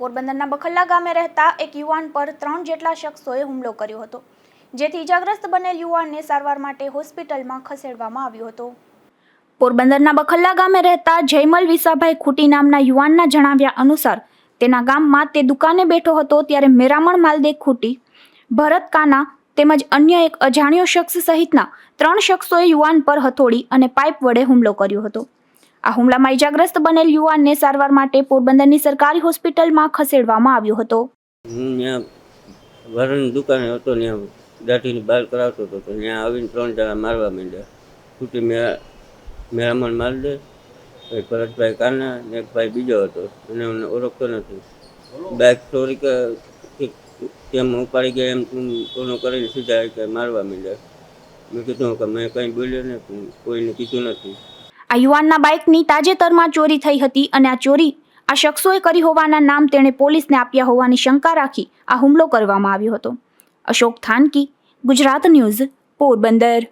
પોરબંદરના બખલ્લા ગામે રહેતા એક યુવાન પર ત્રણ જેટલા શખ્સોએ હુમલો કર્યો હતો, જેથી ઇજાગ્રસ્ત બનેલ યુવાનને સારવાર માટે હોસ્પિટલમાં ખસેડવામાં આવ્યો હતો. પોરબંદરના બખલ્લા ગામે રહેતા જયમલ વિસાભાઈ ખૂટી નામના યુવાનના જણાવ્યા અનુસાર, તેના ગામમાં તે દુકાને બેઠો હતો ત્યારે મેરામણ માલદે ખૂટી, ભરત કાના તેમજ અન્ય એક અજાણ્યો શખ્સ સહિતના ત્રણ શખ્સોએ યુવાન પર હથોડી અને પાઇપ વડે હુમલો કર્યો હતો. આ હુમલામાં ઇજાગ્રસ્ત બનેલ યુવાનને સારવાર માટે પોરબંદરની સરકારી હોસ્પિટલમાં ખસેડવામાં આવ્યો હતો. હું ત્યાં દુકાને હતો, ત્યાં દાઢીની બાલ કરાવતો હતો, તો ત્યાં આવીને ત્રણ જણા મારવા માંડ્યા. છૂટી મેં મેરામણ માર દે, પછી ભરતભાઈ કાના ને એક ભાઈ બીજો હતો, એને મને ઓળખતો નથી. બાઇક ચોરી કેમ ઉપાડી ગયા એમ તું કોનો કરીને સીધા કે મારવા માંડ્યા. મેં કીધું કે મેં કંઈ બોલ્યો ને કોઈને કીધું નથી. આ યુવાનના બાઇકની તાજેતરમાં ચોરી થઈ હતી અને આ ચોરી આ શખ્સોએ કરી હોવાના નામ તેણે પોલીસને આપ્યા હોવાની શંકા રાખી આ હુમલો કરવામાં આવ્યો હતો. અશોક થાનકી, ગુજરાત ન્યૂઝ, પોરબંદર.